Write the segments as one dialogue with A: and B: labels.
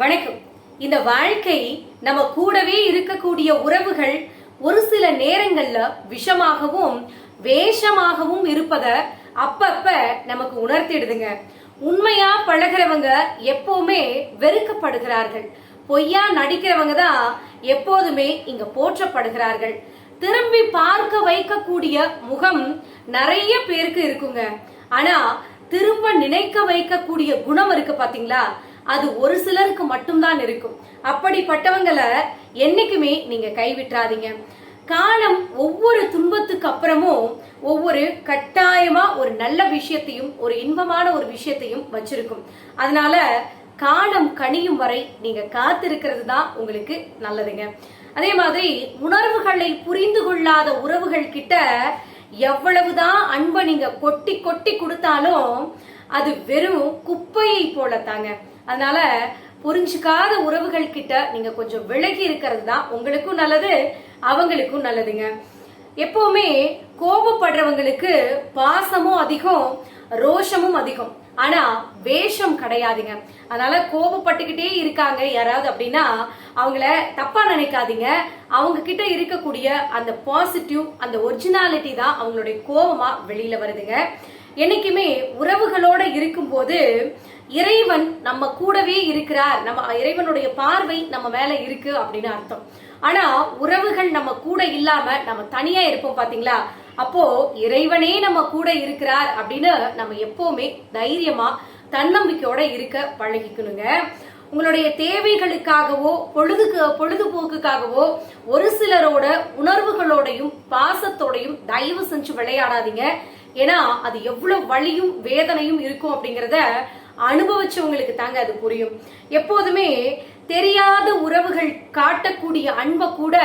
A: வணக்கம். இந்த வாழ்க்கை நம்ம கூடவே இருக்கக்கூடிய உறவுகள் ஒரு சில நேரங்கள்ல விஷமாகவும் வேஷமாகவும் இருப்பத அப்பப்ப நமக்கு உணர்த்திடுதுங்க. உண்மையா பழகிறவங்க எப்பவுமே வெறுக்கப்படுகிறார்கள். பொய்யா நடிக்கிறவங்க தான் எப்போதுமே இங்க போற்றப்படுகிறார்கள். திரும்பி பார்க்க வைக்கக்கூடிய முகம் நிறைய பேருக்கு இருக்குங்க. ஆனா திரும்ப நினைக்க வைக்கக்கூடிய குணம் இருக்கு பாத்தீங்களா? அது ஒரு சிலருக்கு மட்டும்தான் இருக்கும். அப்படிப்பட்டவங்களை என்னைக்குமே நீங்க கைவிட்டுறாதீங்க காலம் ஒவ்வொரு துன்பத்துக்கு அப்புறமும் ஒவ்வொரு கட்டாயமா ஒரு நல்ல விஷயத்தையும் ஒரு இன்பமான ஒரு விஷயத்தையும் வச்சிருக்கும். அதனால காலம் கனியும் வரை நீங்க காத்திருக்கிறது தான் உங்களுக்கு நல்லதுங்க. அதே மாதிரி உணர்வுகளை புரிந்து கொள்ளாத உறவுகள் கிட்ட எவ்வளவுதான் அன்பை நீங்க கொட்டி கொட்டி கொடுத்தாலும் அது வெறும் குப்பையை போலத்தாங்க. அதனால புரிஞ்சுக்காத உறவுகள் கிட்ட நீங்க கொஞ்சம் விலகி இருக்கிறது தான் உங்களுக்கும் நல்லது அவங்களுக்கும் நல்லதுங்க. எப்பவுமே கோபப்படுறவங்களுக்கு பாசமும் அதிகம் ரோஷமும் அதிகம். ஆனா வேஷம் கிடையாதுங்க. அதனால கோபப்பட்டுக்கிட்டே இருக்காங்க யாராவது அப்படின்னா அவங்கள தப்பா நினைக்காதீங்க. அவங்க கிட்ட இருக்கக்கூடிய அந்த பாசிட்டிவ் அந்த ஒரிஜினாலிட்டி தான் அவங்களுடைய கோபமா வெளியில வருதுங்க. என்னைக்குமே உறவுகளோட இருக்கும்போது இறைவன் நம்ம கூடவே இருக்கிறார். நம்ம இறைவனுடைய பார்வை நம்ம மேல இருக்கு அப்படின்னு அர்த்தம். ஆனா உறவுகள் நம்ம கூட இல்லாம நம்ம தனியா இருப்போம் பாத்தீங்களா? அப்போ இறைவனே நம்ம கூட இருக்கிறார் அப்படின்னு நம்ம எப்பவுமே தைரியமா தன்னம்பிக்கையோட இருக்க பழகிக்கணுங்க. உங்களுடைய தேவைகளுக்காகவோ பொழுதுக்கு பொழுதுபோக்குக்காகவோ ஒரு சிலரோட உணர்வுகளோடையும் பாசத்தோடையும் தயவு செஞ்சு விளையாடாதீங்க. ஏன்னா அது எவ்வளவு வழியும் வேதனையும் இருக்கும் அப்படிங்கறத அனுபவிச்சவங்களுக்கு தாங்க அது புரியும். எப்போதுமே தெரியாத உறவுகள் காட்டக்கூடிய அன்பை கூட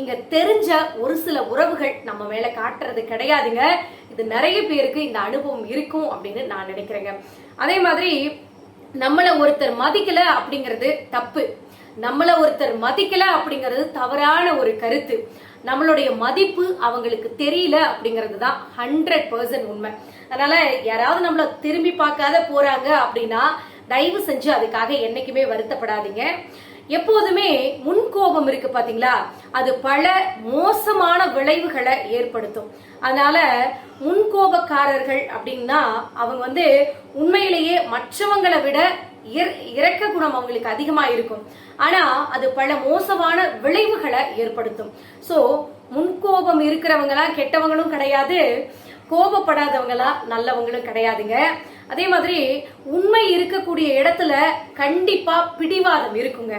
A: இங்க தெரிஞ்ச ஒரு சில உறவுகள் நம்ம மேல காட்டுறது கிடையாதுங்க. இது நிறைய பேருக்கு இந்த அனுபவம் இருக்கும் அப்படின்னு நான் நினைக்கிறேங்க. அதே மாதிரி நம்மள ஒருத்தர் மதிக்கல அப்படிங்கிறது தப்பு. நம்மள ஒருத்தர் மதிக்கல அப்படிங்கிறது தவறான ஒரு கருத்து. நம்மளுடைய மதிப்பு அவங்களுக்கு தெரியல அப்படிங்கிறது தான் ஹண்ட்ரட் பர்சன்ட் உண்மை. அதனால யாராவது நம்மள திரும்பி பார்க்காத போறாங்க அப்படின்னா தயவு செஞ்சு அதுக்காக என்னைக்குமே வருத்தப்படாதீங்க. எப்போதுமே முன்கோபம் இருக்கு பாத்தீங்களா? அது பல மோசமான விளைவுகளை ஏற்படுத்தும். அதனால முன்கோபக்காரர்கள் அப்படின்னா அவங்க வந்து உண்மையிலேயே மற்றவங்களை விட இறக்க குணம் அவங்களுக்கு அதிகமா இருக்கும். ஆனா அது பல மோசமான விளைவுகளை ஏற்படுத்தும். சோ முன்கோபம் இருக்கிறவங்களா கெட்டவங்களும் கிடையாது. கோபப்படாதவங்களா நல்லவங்களும் கிடையாதுங்க. அதே மாதிரி உண்மை இருக்கக்கூடிய இடத்துல கண்டிப்பா பிடிவாதம் இருக்குங்க.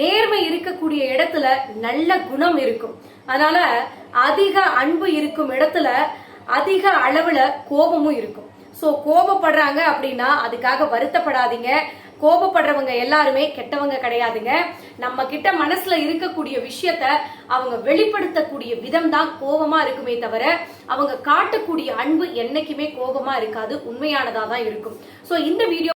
A: நேர்மை இருக்கக்கூடிய இடத்துல நல்ல குணம் இருக்கும். அதனால அதிக அன்பு இருக்கும் இடத்துல அதிக அளவுல கோபமும் இருக்கும். சோ கோபப்படுறாங்க அப்படின்னா அதுக்காக வருத்தப்படாதீங்க. கோபப்படுறவங்க எல்லாருமே கெட்டவங்க கிடையாதுங்க. நம்ம கிட்ட மனசுல இருக்கக்கூடிய விஷயத்த அவங்க வெளிப்படுத்தக்கூடிய விதம் தான் கோபமா இருக்குமே தவிர அவங்க காட்டக்கூடிய அன்பு என்னைக்குமே கோபமா இருக்காது உண்மையானதா தான் இருக்கும். சோ இந்த வீடியோ